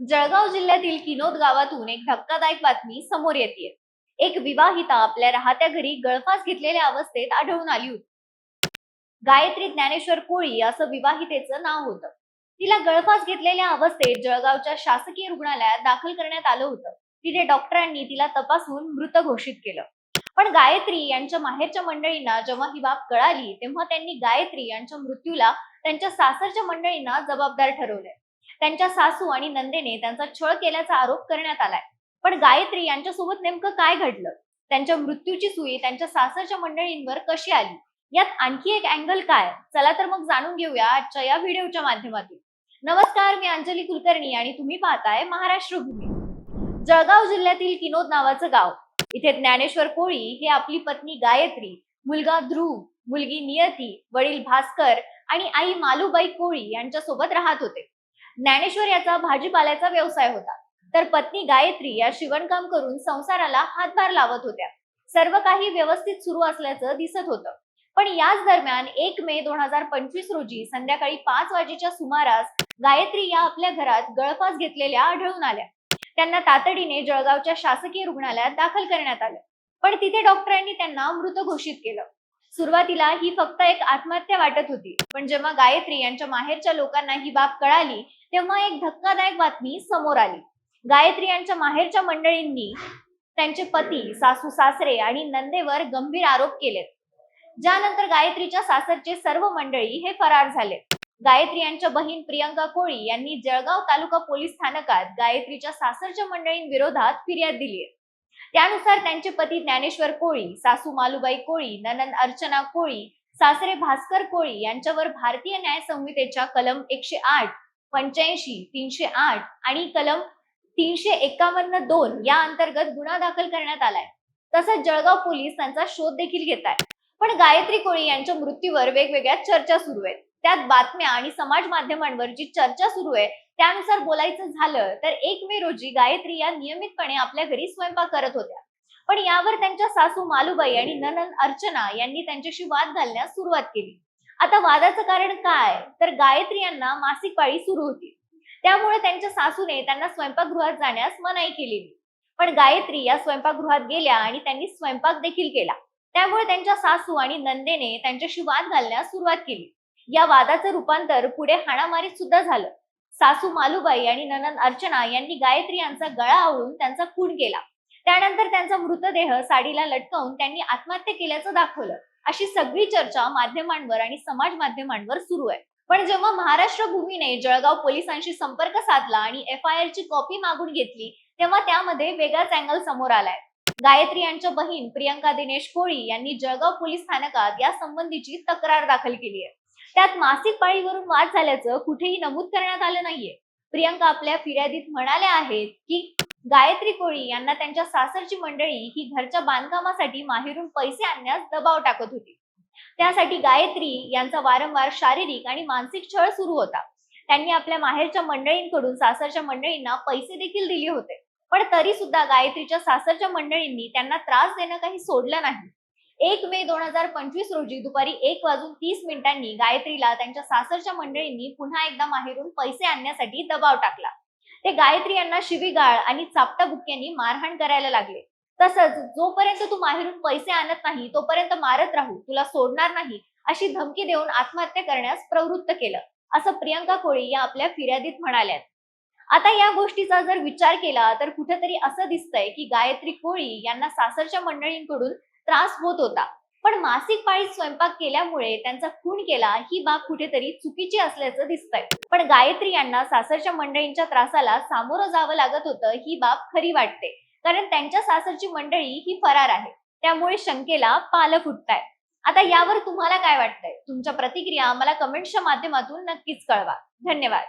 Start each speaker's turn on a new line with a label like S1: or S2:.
S1: जळगाव जिल्ह्यातील किनोद गावातून एक धक्कादायक बातमी समोर येते. एक विवाहिता आपल्या राहत्या घरी गळफास घेतलेल्या अवस्थेत आढळून आली होती. गायत्री ज्ञानेश्वर कोळी असं विवाहितेचं नाव होतं. तिला गळफास घेतलेल्या अवस्थेत जळगावच्या शासकीय रुग्णालयात दाखल करण्यात आलं होतं. तिथे डॉक्टरांनी तिला तपासून मृत घोषित केलं. पण गायत्री यांच्या माहेरच्या मंडळींना जेव्हा ही बाब कळाली तेव्हा त्यांनी गायत्री यांच्या मृत्यूला त्यांच्या सासरच्या मंडळींना जबाबदार ठरवलंय. त्यांच्या सासू आणि नंदेने त्यांचा छळ केल्याचा आरोप करण्यात आलाय. पण गायत्री यांच्यासोबत नेमकं काय घडलं? त्यांच्या मृत्यूची सुई त्यांच्या सासरच्या मंडळींवर कशी आली? यात आणखी एक अँगल काय? चला तर मग जाणून घेऊया आजच्या या व्हिडिओच्या माध्यमातून. नमस्कार मी अंजली कुलकर्णी आणि तुम्ही पाहताय महाराष्ट्र भूमी. जळगाव जिल्ह्यातील किनोद नावाचं गाव. इथे ज्ञानेश्वर कोळी हे आपली पत्नी गायत्री मुलगा ध्रुव मुलगी नियती वडील भास्कर आणि आई मालूबाई कोळी यांच्यासोबत राहत होते. ज्ञानेश्वर याचा भाजीपाल्याचा व्यवसाय होता. तर पत्नी गायत्री या शिवणकाम करून संसाराला हातभार लावत होत्या. सर्व काही व्यवस्थित सुरू असल्याचं दिसत होतं. पण याच दरम्यान एक मे दोन हजार पंचवीस रोजी संध्याकाळी पाच वाजेच्या सुमारास गायत्री या आपल्या घरात गळफास घेतलेल्या आढळून आल्या. त्यांना तातडीने जळगावच्या शासकीय रुग्णालयात दाखल करण्यात आलं. पण तिथे डॉक्टरांनी त्यांना मृत घोषित केलं. सुरुवातीला ही फक्त एक आत्महत्या वाटत होती. पण जेव्हा गायत्री यांच्या माहेरच्या लोकांना ही बाब कळाली तेव्हा एक धक्कादायक बातमी समोर आली. गायत्री यांच्या माहेरच्या मंडळींनी त्यांचे पती सासू सासरे आणि नंदेवर गंभीर आरोप केलेत ज्यानंतर गायत्रीच्या सासरचे सर्व मंडळी हे फरार झाले. गायत्री यांच्या बहीण प्रियंका कोळी यांनी जळगाव तालुका पोलीस स्थानकात गायत्रीच्या सासरच्या मंडळींविरोधात फिर्याद दिली आहे त्यानुसार त्यांचे पती ज्ञानेश्वर कोळी सासू मालुबाई कोळी ननंद अर्चना कोळी सासरे भास्कर कोळी यांच्यावर भारतीय न्याय संहितेच्या कलम एकशे आठ पंच्याऐंशी तीनशे आठ आणि कलम तीनशे एकावन्न दोन या अंतर्गत गुन्हा दाखल करण्यात आलाय. तसंच जळगाव पोलीस त्यांचा शोध देखील घेत आहेत पण गायत्री कोळी यांच्या मृत्यूवर वेगवेगळ्या चर्चा सुरू आहेत. त्यात बातम्या आणि समाज माध्यमांवर जी चर्चा सुरू आहे त्यानुसार बोलायचं झालं तर एक मे रोजी गायत्री या नियमितपणे आपल्या घरी स्वयंपाक करत होत्या. पण यावर त्यांच्या सासू मालुबाई आणि ननंद अर्चना यांनी त्यांच्याशी वाद घालण्यास सुरुवात केली. आता वादाचं कारण काय? तर गायत्री यांना मासिक पाळी सुरू होती. त्यामुळे त्यांच्या सासूने त्यांना स्वयंपाकगृहात जाण्यास मनाई केलेली. पण गायत्री या स्वयंपाकगृहात गेल्या आणि त्यांनी स्वयंपाक देखील केला. त्यामुळे त्यांच्या सासू आणि नंदेने त्यांच्याशी वाद घालण्यास सुरुवात केली. या वादाचं रूपांतर पुढे हाणामारीत सुद्धा झालं. सासू मालुबाई आणि ननन अर्चना यांनी गायत्री यांचा गळा आवळून त्यांचा खून केला. त्यानंतर त्यांचा मृतदेह साडीला लटकवून त्यांनी आत्महत्या केल्याचं दाखवलं. अशी सगळी चर्चा माध्यमांवर आणि समाज माध्यमांवर सुरू आहे. पण जेव्हा महाराष्ट्र भूमीने जळगाव पोलिसांशी संपर्क साधला आणि एफ आय आर ची कॉपी मागून घेतली तेव्हा त्यामध्ये वेगळाच अँगल समोर आलाय. गायत्री यांच्या बहीण प्रियंका दिनेश कोळी यांनी जळगाव पोलीस स्थानकात या संबंधीची तक्रार दाखल केली आहे. त्यात मासिक पाळीवरून वाद झाल्याचं कुठेही नमूद करण्यात आलं नाहीये. प्रियंका आपल्या फिर्यादीत म्हणाल्या आहेत की गायत्री कोळी यांना त्यांच्या सासरची मंडळी ही घरच्या बांधकामासाठी माहेरून पैसे आणण्यास दबाव टाकत होती. त्यासाठी गायत्री यांचा वारंवार शारीरिक आणि मानसिक छळ सुरू होता. त्यांनी आपल्या माहेरच्या मंडळींकडून सासरच्या मंडळींना पैसे देखील दिले होते. पण तरी सुद्धा गायत्रीच्या सासरच्या मंडळींनी त्यांना त्रास देणं काही सोडलं नाही. एक मे दोन हजार पंचवीस रोजी दुपारी एक वाजून तीस मिनिटांनी गायत्रीला त्यांच्या सासरच्या मंडळींनी पुन्हा एकदा माहेरून पैसे आणण्यासाठी दबाव टाकला. ते गायत्री यांना शिवीगाळ आणि चापटा बुक्क्यांनी मारहाण करायला लागले. तसंच जोपर्यंत तू माहेरून पैसे आणत नाही तोपर्यंत मारत राहू तुला सोडणार नाही अशी धमकी देऊन आत्महत्या करण्यास प्रवृत्त केलं असं प्रियंका कोळी या आपल्या फिर्यादीत म्हणाल्यात. आता या गोष्टीचा जर विचार केला तर कुठेतरी असं दिसतंय की गायत्री कोळी यांना सासरच्या मंडळींकडून त्रास होत होता. पण मासिक पाळीत स्वयंपाक केल्यामुळे त्यांचा खून केला ही बाब कुठेतरी चुकीची असल्याचं दिसतंय. पण गायत्री यांना सासरच्या मंडळींच्या त्रासाला सामोरं जावं लागत होतं ही बाब खरी वाटते. कारण त्यांच्या सासरची मंडळी ही फरार आहे. त्यामुळे शंकेला पाल फुटताय. आता यावर तुम्हाला काय वाटतंय? तुमच्या प्रतिक्रिया मला कमेंट्सच्या माध्यमातून नक्कीच कळवा. धन्यवाद.